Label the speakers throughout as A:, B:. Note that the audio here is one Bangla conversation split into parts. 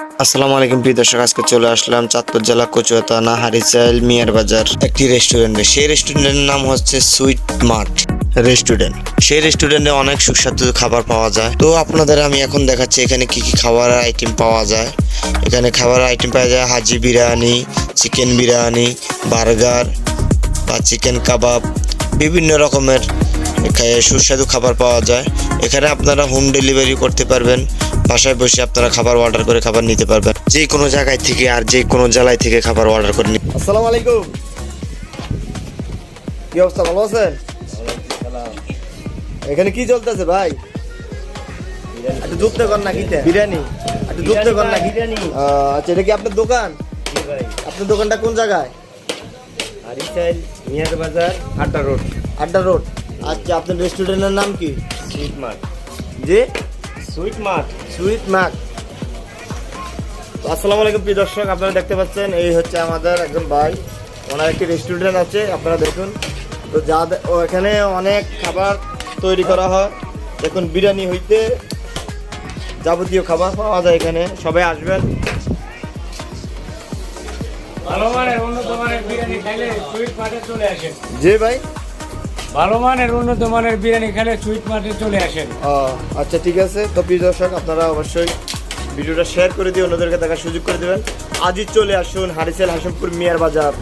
A: আসসালামু আলাইকুম, প্রিয় দর্শক, আজকে চলে আসলাম চাঁদপুর জেলা কচুয়া থানা হারিচাইল মিয়ার বাজার একটি রেস্টুরেন্টে। সেই রেস্টুরেন্টের নাম হচ্ছে সুইট মার্ট রেস্টুরেন্ট। সেই রেস্টুরেন্টে অনেক সুস্বাদু খাবার পাওয়া যায়। তো আপনাদের আমি এখন দেখাচ্ছি এখানে কি কি খাবার আইটেম পাওয়া যায়। এখানে খাবার আইটেম পাওয়া যায় হাজি বিরিয়ানি, চিকেন বিরিয়ানি, বার্গার বা চিকেন কাবাব, বিভিন্ন রকমের সুস্বাদু খাবার পাওয়া যায়। এখানে আপনারা হোম ডেলিভারি করতে পারবেন। বাসায় বসে আপনারা খাবার অর্ডার করে খাবার নিতে পারবেন। যে কোনো জায়গায় থেকে আর যে কোনো জেলায় থেকে খাবার অর্ডার করে নিতে
B: আসসালামু আলাইকুম। কি অবস্থা ভালো আছেন? এখানে কি চলতেছে ভাই? একটু যুক্ত কর না কিতে বিরিয়ানি। একটু যুক্ত কর না
C: বিরিয়ানি।
B: আচ্ছা এটা কি আপনার দোকান? আপনার দোকানটা কোন জায়গায়?
C: মিয়ার বাজার আড্ডা রোড।
B: আড্ডা রোড। আচ্ছা আপনার রেস্টুরেন্টের নাম কি?
C: Sweet mart.
B: জি?
C: Sweet mart.
B: সুইট তো আসসালামু আলাইকুম প্রিয় দর্শক আপনারা দেখতে পাচ্ছেন এই হচ্ছে আমাদের একজন ভাই। ওনার একটি রেস্টুরেন্ট আছে আপনারা দেখুন। তো যা এখানে অনেক খাবার তৈরি করা হয়। দেখুন বিরিয়ানি হইতে যাবতীয় খাবার পাওয়া যায় এখানে সবাই আসবেন। জি ভাই।
D: ভালো মানের উন্নত মানের বিরিয়ানি খেলে সুইট মার্টে চলে আসেন।
B: আচ্ছা ঠিক আছে। তো প্রিয় দর্শক আপনারা অবশ্যই ভিডিওটা শেয়ার করে দিয়ে অন্যদেরকে দেখার সুযোগ করে দেবেন। আজই চলে আসুন হারিসেল হাসিমপুর মিয়ার বাজার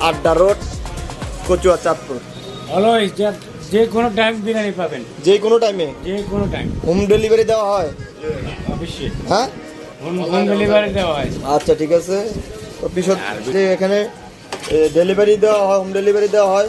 B: আড্ডা রোড কচুয়া চাঁদপুর।
D: ভালোই যা- কোনো টাইম বিরিয়ানি পাবেন।
B: যে কোনো টাইমে
D: যে কোনো টাইম
B: হোম ডেলিভারি দেওয়া হয়?
D: অবশ্যই।
B: হ্যাঁ?
D: হোম ডেলিভারি দেওয়া হয়।
B: আচ্ছা ঠিক আছে। তো পিছত যে এখানে ডেলিভারি দেওয়া হয় হোম ডেলিভারি দেওয়া হয়